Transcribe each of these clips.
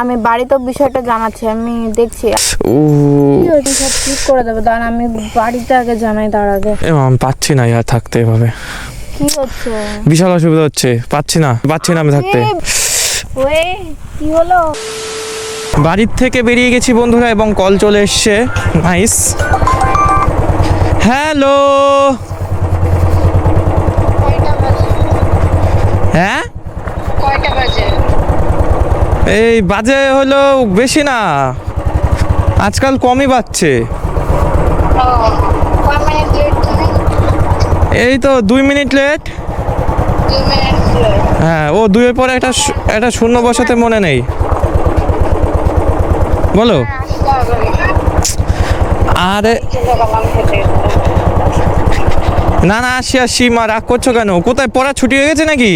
আমি বাড়িতেও বিষয়টা জানাচ্ছি আমি দেখছি। ও কি সব ঠিক করে দেবে? দাঁড়ান আমি বাড়িতে আগে জানাই তার আগে। আমি পাচ্ছি না ইয়ার থাকতে এভাবে। কি হচ্ছে? বিশাল অসুবিধা হচ্ছে পাচ্ছি না পাচ্ছি না আমি থাকতে। ওয়ে কি হলো? বাড়ির থেকে বেরিয়ে গেছি বন্ধুরা এবং কল চলে এসছে। নাইস। হ্যালো। হ্যাঁ? এই বাজে হলো বেশি না। আজকাল কমই বাজছে। এই তো দুই মিনিট লেট দুই হ্যাঁ ও দুইয়ের পরে একটা একটা শূন্য বসাতে মনে নেই। বলো। আরে না না, আসি আসি, মা, রাগ করছ কেন? কোথায়, পড়া ছুটি হয়ে গেছে নাকি?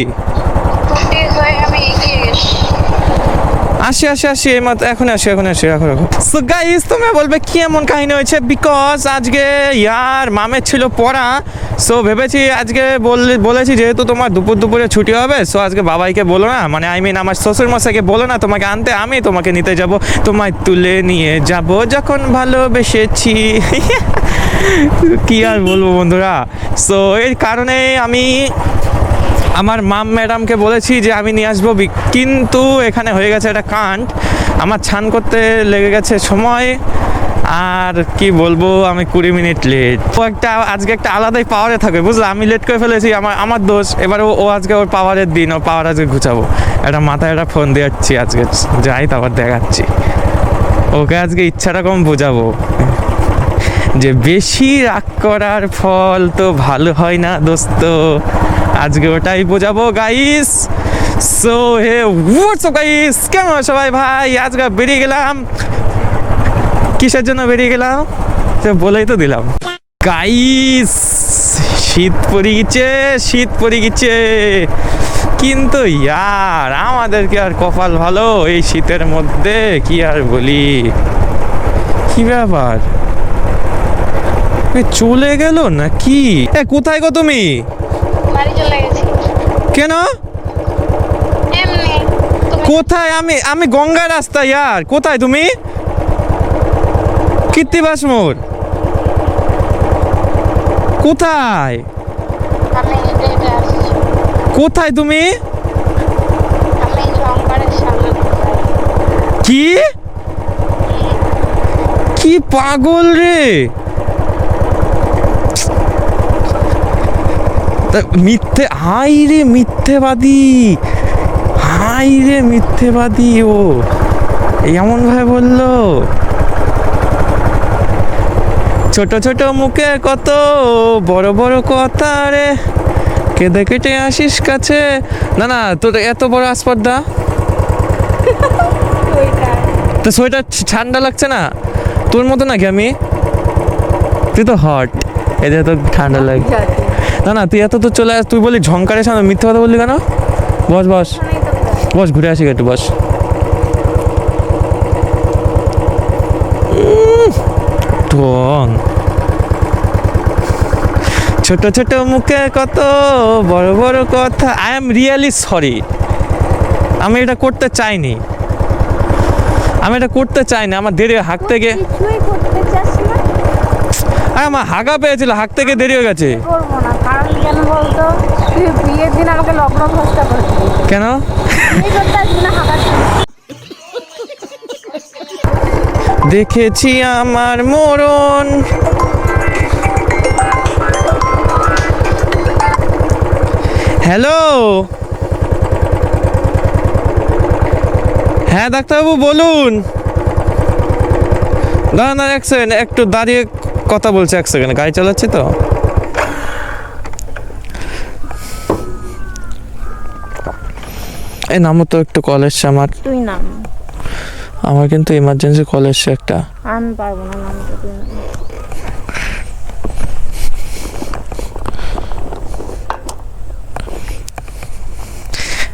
আসি আসি আসি, এই এখন আসি এখন আসি এখন এখন সো গাইস তুমি বলবে কি এমন কাহিনী হয়েছে? বিকজ আজকে ইয়ার মামের ছিল পড়া। সো ভেবেছি আজকে বলেছি যেহেতু তোমার দুপুর দুপুরে ছুটি হবে সো আজকে বাবাইকে বলো না। মানে আই মিন আমার শ্বশুর মশাইকে বলো না, তোমাকে আনতে আমি তোমাকে নিতে যাব, তোমায় তুলে নিয়ে যাব যখন ভালোবেসেছি। কি আর বলব বন্ধুরা? সো এর কারণে আমি আমার মাম ম্যাডামকে বলেছি যে আমি নিয়ে আসব কিন্তু এখানে হয়ে গেছে একটা কাণ্ড। আমার ছান করতে লেগে গেছে সময়। আর কি বলব, আমি কুড়ি মিনিট লেট ও একটা, আজকে একটা আলাদাই পাওয়ারে থাকে, বুঝলে? আমি লেট করে ফেলেছি, আমার আমার দোষ। এবার ও আজকে ওর পাওয়ারের দিন, ও পাওয়ার আজকে ঘুচাবো। একটা মাথায় একটা ফোন দিয়ে যাচ্ছি আজকে। যাই, তারপর দেখাচ্ছি। ওকে আজকে ইচ্ছাটা কম বোঝাবো। যে বেশি রাগ করার ফল তো ভালো হয় না, দোস্ত। আজকে ওটাই বোঝাবো guys so hey WhatsApp guys কেমন আছো সবাই? ভাই, আজকে বেরিয়ে গেলাম। কিসের জন্য বেরিয়ে গেলাম? সে বলেই তো দিলাম। গাইস শীত পড়ে গেছে, শীত পড়ে গেছে। কিন্তু ইয়ার আমাদের কি আর কপাল ভালো এই শীতের মধ্যে, কি আর বলি? কি ব্যাপার? চলে গেল না কি কোথায় গো তুমি? চলে গেছি। কেন? এমনি। কোথায়? আমি আমি গঙ্গা রাস্তা ইয়ার। কোথায় তুমি? কীর্তিবাস মোড় কোথায়? কোথায় তুমি? কি? কি পাগল রে? মিথ্যে হাই রে মিথ্যেবাদী হাই রে মিথ্যেবাদী ও। এমন ভাবে বলল ছোট ছোট মুখে কত বড় বড় কথা রে। কেঁদে কেটে আসিস কাছে। না না তোর এত বড় আসপর্দা তো সোয়েটার ঠান্ডা লাগছে না? তোর মতো নাকি আমি? তুই তো হট এদের তো ঠান্ডা লাগে না না তুই এত তো চলে আস তুই বলি ঝঙ্কারের সামনে মিথ্যে কথা বললি কেন? বস বস। বস ঘুরে আসি একটু বস। ঢং। ছোট ছোট মুখে কত বড় বড় কথা। আই এম রিয়েলি সরি আমি এটা করতে চাইনি। আমি এটা করতে চাইনি আমার দেরি হাঁক থেকে আরে আমার হাগা পেয়েছিল হাঁক থেকে দেরি হয়ে গেছে। কেন বলতো? তুই বিয়ের দিন আমাকে করছিস কেন? দেখেছি আমার মরণ। হ্যালো হ্যাঁ ডাক্তারবাবু বলুন। না না এক সেকেন্ড একটু দাঁড়িয়ে কথা বলছে এক সেকেন্ড গাড়ি চালাচ্ছি তো? এই নামো তো একটু কল এসছে আমার। তুই নাম? আমার কিন্তু ইমার্জেন্সি কল এসছে একটা। আমি পারব না নামটা তুই নাম।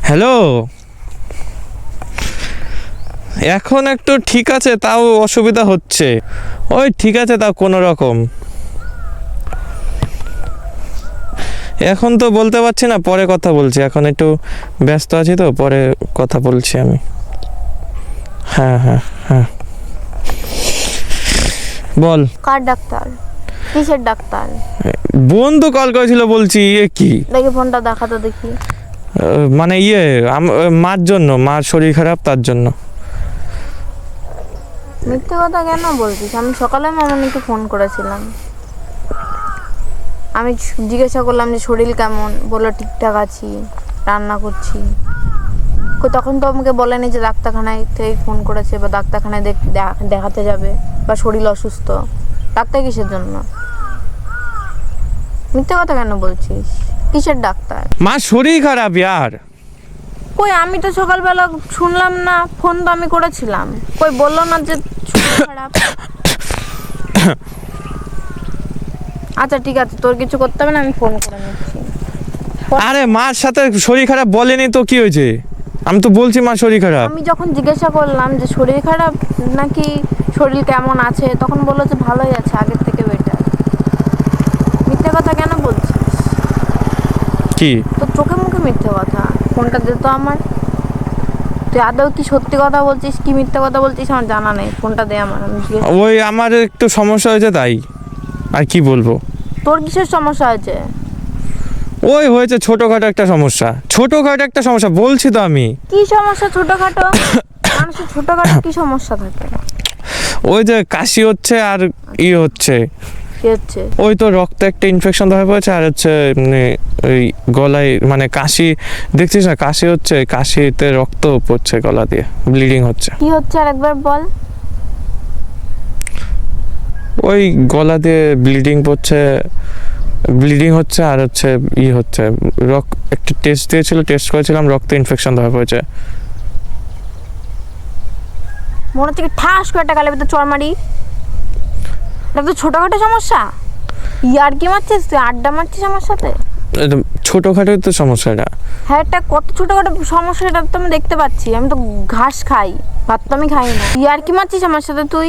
হ্যালো এখন একটু ঠিক আছে তাও অসুবিধা হচ্ছে। ওই ঠিক আছে তাও কোনো রকম। এখন তো বলতে পারছি না পরে কথা বলছি। এখন একটু ব্যস্ত আছি তো পরে কথা বলছি আমি। হ্যাঁ হ্যাঁ হ্যাঁ। বল। কার ডাক্তার? কিসের ডাক্তার? বন্ধু কল করেছিল বলছি এ কি? দেখি ফোনটা দেখা তো দেখি। মানে ইয়ে মার জন্য মার শরীর খারাপ তার জন্য। মিথ্যে কথা কেন বলছিস? আমি সকালে মামনিকে ফোন করেছিলাম। আমি জিজ্ঞাসা করলাম যে শরীর কেমন? বলল ঠিকঠাক আছি রান্না করছি। তখন তো আমাকে বলেনি যে ডাক্তারখানায় থেকে ফোন করেছে বা ডাক্তারখানায় দেখ- দেখাতে যাবে বা শরীর অসুস্থ। ডাক্তার কিসের জন্য? মিথ্যে কথা কেন বলছিস? কিসের ডাক্তার? মার শরীর খারাপ ইয়ার। কই আমি তো সকালবেলা শুনলাম না ফোন তো আমি করেছিলাম। কই বলল না যে শরীর খারাপ। আচ্ছা ঠিক আছে তোর কিছু করতে হবে না আমি ফোন করে নিচ্ছি। আরে মার সাথে শরীর খারাপ বলেনি তো কি হয়েছে? আমি তো বলছি মা শরীর খারাপ। আমি যখন জিজ্ঞাসা করলাম যে শরীর খারাপ নাকি শরীর কেমন আছে তখন বলল যে ভালোই আছে আগের থেকে বেটার মিথ্যে কথা কেন বলছিস? কি? তোর চোখে মুখে মিথ্যে কথা ফোনটা দে তো আমার। তুই আদৌ কি সত্যি কথা বলছিস কি মিথ্যে কথা বলছিস আমার জানা নেই ফোনটা দে আমার আমি জিজ্ঞেস ওই আমার একটু সমস্যা হয়েছে তাই। আর কি বলব? তোর কিসের সমস্যা হয়েছে? ওই হয়েছে ছোটোখাটো একটা সমস্যা। ছোটোখাটো একটা সমস্যা বলছি তো আমি। কি সমস্যা ছোটখাটো? মানুষের ছোটখাটো কি সমস্যা থাকে? ওই যে কাশি হচ্ছে আর ই হচ্ছে। ওই তো রক্তে একটা ইনফেকশন ধরা পড়েছে আর হচ্ছে ওই গলায় মানে কাশি দেখছিস না? কাশি হচ্ছে কাশিতে রক্ত পড়ছে গলা দিয়ে ব্লিডিং হচ্ছে। কি হচ্ছে আর একবার বল? ওই গলা দিয়ে ব্লিডিং পড়ছে ব্লিডিং হচ্ছে আর হচ্ছে ই হচ্ছে। রক একটা টেস্ট দিয়েছিল টেস্ট করেছিলাম রক্তে ইনফেকশন ধরা পড়েছে। মনে হচ্ছে কি ঠাস করে একটা গালের ভিতরে চড় মারি। এটা তো ছোটখাটো সমস্যা। ইয়ার কি মারছিস তুই? আড্ডা মারছিস আমার সাথে? এটা ছোটোখাটোই তো সমস্যা এটা। হ্যাঁ এটা কত ছোটখাটো সমস্যা এটা তো আমি দেখতে পাচ্ছি। আমি তো ঘাস খাই ভাত তো আমি খাই না। ইয়ার কি মারছিস আমার সাথে তুই?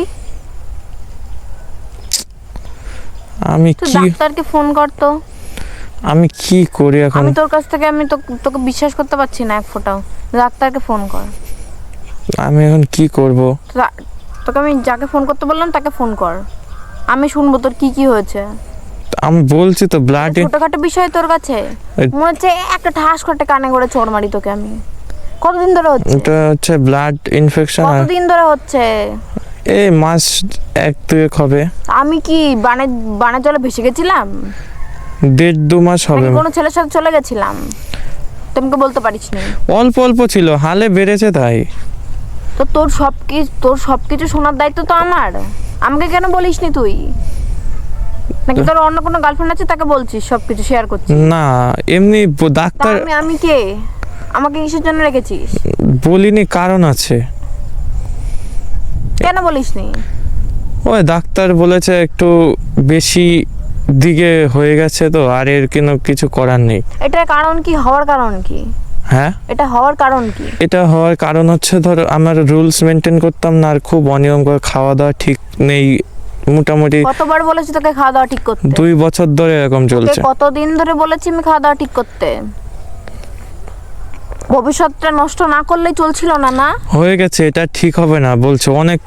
আমি কি ডাক্তারকে ফোন করতো আমি কি করি এখন? আমি তোর কাছ থেকে আমি তো তোকে বিশ্বাস করতে পারছি না এক ফোঁটাও। ডাক্তারকে ফোন কর। আমি এখন কি করব? তোকে আমি যাকে ফোন করতে বললাম তাকে ফোন কর। আমি শুনব তোর কি কি হয়েছে। আমি বলছি তো ব্লাড ছোটখাটো বিষয় তোর কাছে। মনে হচ্ছে একটা ঠাস করতে কানে করে চোর মারি তোকে আমি। কতদিন ধরে হচ্ছে? এটা হচ্ছে ব্লাড ইনফেকশন কতদিন ধরে হচ্ছে? এই মাস এক দুয়েক হবে। আমি কি বানে বানে জলে ভেসে গেছিলাম? দেড় দু মাস হবে। নাকি কোনো ছেলের সাথে চলে গেছিলাম। তোমাকে বলতে পারিস নি অল্প অল্প ছিল হালে বেড়েছে তাই। তো তোর সব কি তোর সব কিছু শোনার দায়িত্ব তো আমার। আমাকে কেন বলিস নি তুই? নাকি তোর অন্য কোনো গার্লফ্রেন্ড আছে তাকে বলছিস সব কিছু শেয়ার করছিস? না এমনি ব- তা ডাক্তার আমি আমি কে? আমাকে কিসের জন্য রেখেছিস? বলিনি কারণ আছে। কেন বলিস নি ওই ডাক্তার বলেছে একটু বেশি দিকে হয়ে গেছে তো আর এর কোনো কিছু করার নেই। এটার কারণ কি? হওয়ার কারণ কি? হ্যাঁ? এটা হওয়ার কারণ কি? এটা হওয়ার কারণ হচ্ছে ধর আমার রুলস মেনটেন করতাম না আর খুব অনিয়ম করে খাওয়া দাওয়া ঠিক নেই মোটামুটি কতবার বলেছি তোকে খাওয়া দাওয়া ঠিক করতে? দুই বছর ধরে এরকম চলছে। কতদিন ধরে বলেছি আমি খাওয়া দাওয়া ঠিক করতে? ভবিষ্যৎটা নষ্ট না করলেই চলছিল না না হয়ে গেছে এটা ঠিক হবে না বলছে অনেক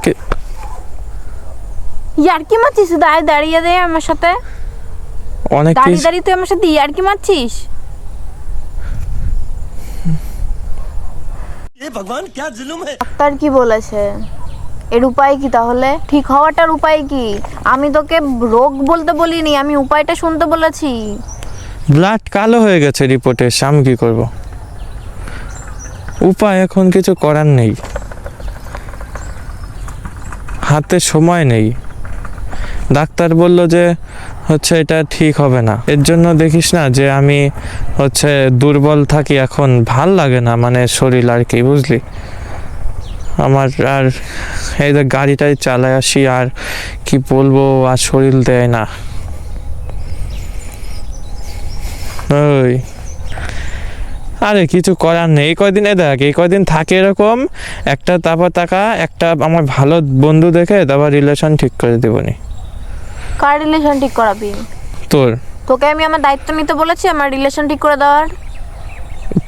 ইয়ার কি মারছিস দাঁড়িয়ে দাঁড়িয়ে দে আমার সাথে অনেক দাঁড়িয়ে কিছু দাঁড়িয়ে তুই আমার সাথে ইয়ার কি মারছিস ये भगवान क्या जुल्म है ডাক্তার কি বলেছে এর উপায় কি তাহলে ঠিক হওয়াটার উপায় কি আমি তোকে রোগ বলতে বলিনি আমি উপায়টা শুনতে বলেছি ব্লাড কালো হয়ে গেছে রিপোর্টে আমি কি করব উপায় এখন কিছু করার নেই। হাতে সময় নেই। ডাক্তার বলল যে, হচ্ছে এটা ঠিক হবে না। এর জন্য দেখিস না যে, আমি হচ্ছে দুর্বল থাকি এখন, ভালো লাগে না মানে শরীর আর কি, বুঝলি? আমার আর এই যে গাড়িটাই চালায় আসি, আর কি বলব, আর শরীর দেয় না। ওই। আরে কিছু করার নেই। কয়দিন এ দেখ এই কয়দিন থাকে এরকম একটা তারপর টাকা একটা আমার ভালো বন্ধু দেখে তারপর রিলেশন ঠিক করে দেবনি কার রিলেশন ঠিক করাবি? তোর। তোকে আমি আমার দায়িত্ব নিতে বলেছি আমার রিলেশন ঠিক করে দেওয়ার।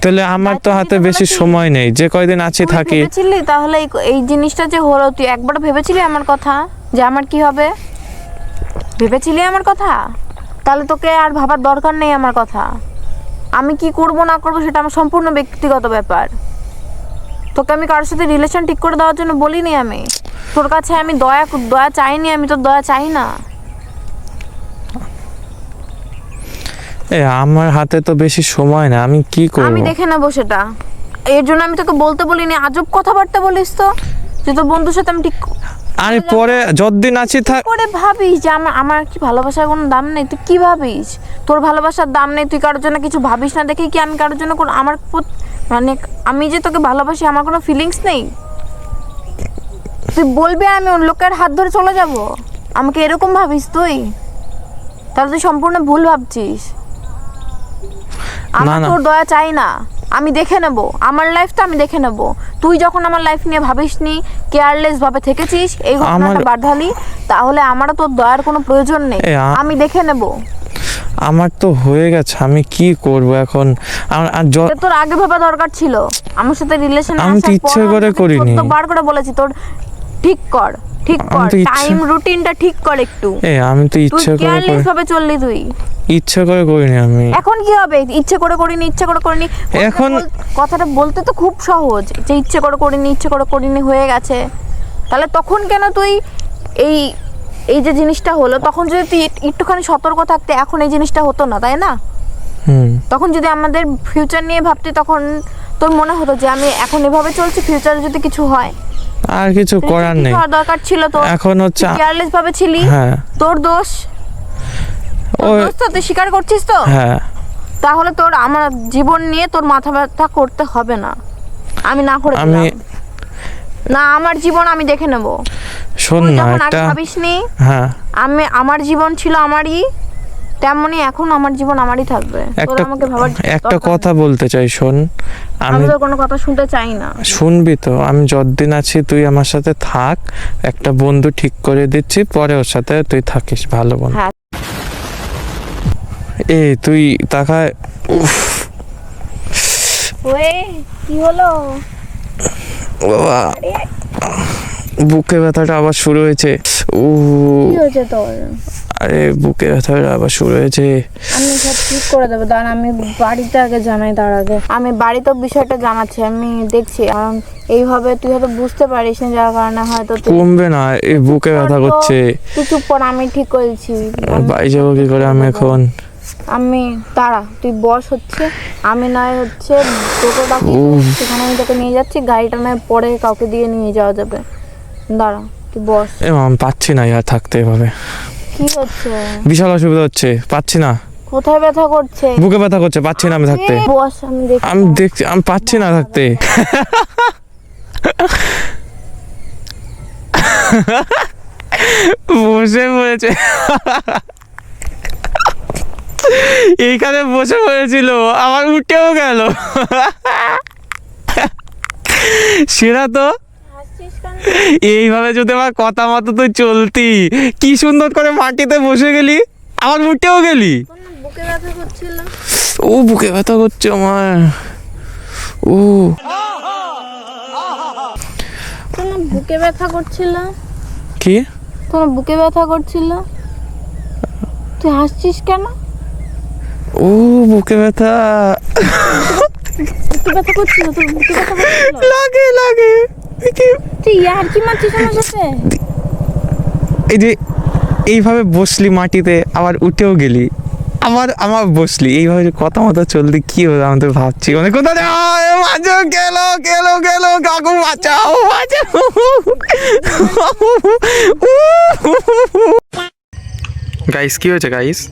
তাহলে আমার তো হাতে বেশি সময় নেই। যে কয়দিন আছি থাকি। ভেবেছিলি? তাহলে এই- এই জিনিসটা যে হলো তুই একবার ভেবেছিলি আমার কথা যে আমার কি হবে? ভেবেছিলি আমার কথা? তাহলে তোকে আর ভাবার দরকার নেই আমার কথা। আমি কি করব না করব সেটা আমার সম্পূর্ণ ব্যক্তিগত ব্যাপার। তোকে আমি কারোর সাথে রিলেশন ঠিক করে দেওয়ার জন্য বলিনি আমি। তোর কাছে আমি দয়া দয়া চাইনি আমি তোর দয়া চাই না। এ আমার হাতে তো বেশি সময় না আমি কি করব? আমি দেখে নেব সেটা। এর জন্য আমি তোকে বলতে বলিনি আজব কথাবার্তা বলিস তো। যে তোর বন্ধুর সাথে আমি ঠিক আরে পরে যতদিন আছি থাক করে ভাবিস যে আমার আমার কি ভালোবাসার কোনো দাম নেই? তুই কি ভাবিস? তোর ভালোবাসার দাম নেই তুই কারোর জন্য কিছু ভাবিস না দেখে কি আমি কারোর জন্য কোনো আমার মানে আমি যে তোকে ভালোবাসি আমার কোনো ফিলিংস নেই? তুই বলবি আমি অন্য লোকের হাত ধরে চলে যাব? আমাকে এরকম ভাবিস তুই? তাহলে তুই সম্পূর্ণ ভুল ভাবছিস। আমার না। তোর দয়া চাই না। আমি দেখে নেব। আমার লাইফ তো আমি দেখে নেব। তুই যখন আমার লাইফ নিয়ে ভাবিসনি কেয়ারলেস ভাবে থেকেছিস এই ঘটনাটা বাধালি তাহলে আমারও তোর দয়ার কোনো প্রয়োজন নেই। আমি দেখে নেব। আমার তো হয়ে গেছে আমি কি করব এখন? আর তোর আগে ভাবা দরকার ছিল। আমার সাথে রিলেশন আমি ইচ্ছে করে করিনি। বার করে বলেছি তোর ঠিক কর। ঠিক কর টাইম রুটিনটা ঠিক কর একটু। এ আমি তো তুই ইচ্ছে করে কেয়ারলেস ভাবে চললি তুই। ইচ্ছে করে করিনি আমি। এখন কি হবে? ইচ্ছে করে করিনি ইচ্ছে করে করিনি। এখন- কথাটা বলতে তো খুব সহজ যে ইচ্ছে করে করিনি ইচ্ছে করে করিনি হয়ে গেছে। তাহলে তখন কেন তুই এই এই যে জিনিসটা হলো তখন যদি তুই একটুখানি সতর্ক থাকতে এখন এই জিনিসটা হতো না তাই না? হুম। তখন যদি আমাদের ফিউচার নিয়ে ভাবতি তখন তোর মনে হতো যে আমি এখন এভাবে চলছি ফিউচারে যদি কিছু হয়। আর কিছু করার নেই। দরকার ছিল তোর? এখন হচ্ছে কেয়ারলেস ভাবে ছিলি? হ্যাঁ। তোর দোষ? ওই দোষ তো তুই স্বীকার করছিস তো? হ্যাঁ। তাহলে তোর আমার জীবন নিয়ে তোর মাথা ব্যথা করতে হবে না। আমি না করে আমি না আমার জীবন আমি দেখে নেব। শোন না একটা ভাবিসনি হ্যাঁ। আমি আমার জীবন ছিল আমারই। তেমনই এখন আমার জীবন আমারই থাকবে। একটা আমাকে ভাবার একটা কথা বলতে চাই শোন। আমি তোর কোনো কথা শুনতে চাই না। শুনবি তো আমি যতদিন আছি তুই আমার সাথে থাক। একটা বন্ধু ঠিক করে দিচ্ছি পরে ওর সাথে তুই থাকিস ভালো বন্ধু। হ্যাঁ। এ তুই তাকায় উফ। ওয়ে কি হলো? বাবা বুকে ব্যথাটা আবার শুরু হয়েছে। ও কি হয়েছে তোর? আরে বুকে ব্যথাটা আবার শুরু হয়েছে। আমি সব ঠিক করে দেবো। দাঁড়া আমি বাড়িতে আগে জানাই তার আগে। আমি বাড়িতেও বিষয়টা জানাচ্ছি আমি দেখছি। কারণ এইভাবে তুই হয়তো বুঝতে পারিস না যার কারণে হয়তো তুই কমবে না এই বুকে ব্যথা করছে। তুই চুপ কর আমি ঠিক করেছি। বাড়ি যাব কি করে আমি এখন? আমি দাঁড়া তুই বস হচ্ছে আমি নয় হচ্ছে টোটো ডাকি সেখানে আমি তোকে নিয়ে যাচ্ছি গাড়িটা নয় পরে কাউকে দিয়ে নিয়ে যাওয়া যাবে। দাঁড়া তুই বস। এ মা, আমি পাচ্ছি না ইয়ার থাকতে এভাবে। কি হচ্ছে? বিশাল অসুবিধা হচ্ছে পাচ্ছি না। কোথায় ব্যথা করছে? বুকে ব্যথা করছে পাচ্ছি না আমি থাকতে। বস আমি আমি দেখছি আমি পাচ্ছি না থাকতে। বসে পড়েছে। এইখানে বসে পড়েছিল আমার উঠেও গেল। সেরা তো? এইভাবে যদি আমার কথা মতো তুই চলতি কি সুন্দর করে মাটিতে বসে গেলি আবার উঠেও গেলি। বুকে ব্যথা করছিল? ও বুকে ব্যথা করছে আমার। ও। বুকে ব্যথা করছিল? কি? তোর বুকে ব্যথা করছিল? তুই হাসছিস কেন? ও বুকে ব্যথা। বুকে ব্যথা করছিল তোর বুকে ব্যথা লাগে লাগে। তুই ইয়ার কি মারছিস আমার সাথে এই যে এইভাবে বসলি মাটিতে আবার উঠেও গেলি। আমার আমার বসলি। এইভাবে কথা মতো চলতি কি হলো আমি তো ভাবছি। মানে কোথা মাঝো গেল গেল গেল। কাকু বাঁচাও বাঁচাও। গাইস কি হয়েছে গাইস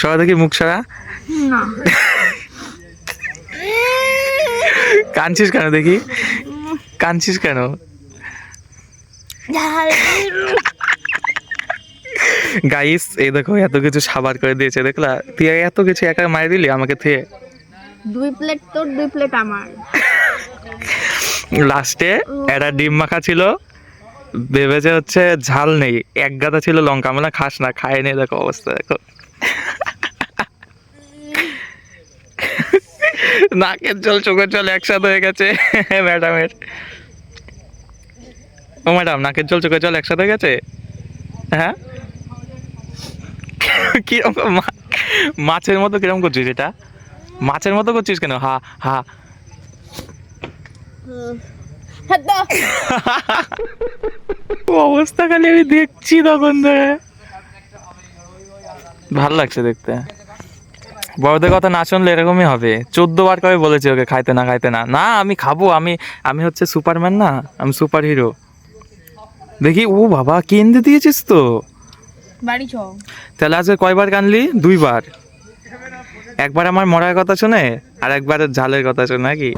সবাই দেখি মুখ সারা? না। কাঁদছিস কেন দেখি? কাঁদছিস কেন? গাইস এই দেখো এত কিছু সাবার করে দিয়েছে দেখলা? তুই এত কিছু একা মারি দিলি আমাকে থেকে? দুই প্লেট তোর দুই প্লেট আমার। লাস্টে একটা ডিম মাখা ছিল ভেবেছে হচ্ছে ঝাল নেই। এক গাদা ছিল লঙ্কা আমরা খাস না খায় নেই দেখো অবস্থা দেখো। নাকের জল চোখের জল একসাথে হয়ে গেছে। ম্যাডামের। ও ম্যাডাম নাকের জল চোখের জল একসাথে হয়ে গেছে? হ্যাঁ? কীরকম মাছের মতো কীরকম করছিস এটা? মাছের মতো করছিস কেন? হা হা। অবস্থা খালি আমি দেখছি তখন ধরে। ভালো লাগছে দেখতে। বড়দের কথা না শুনলে এরকমই হবে। চোদ্দ বার করে বলেছি ওকে খাইতে না খাইতে না। না আমি খাব আমি আমি হচ্ছে সুপারম্যান না আমি সুপার হিরো দেখি ও বাবা কেন্দ্রে দিয়েছিস তো? বাড়ি চ তাহলে আজকে কয়বার কানলি? দুইবার একবার আমার মরার কথা শুনে আর একবার ঝালের কথা শুনে নাকি?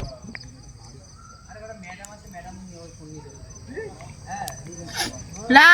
না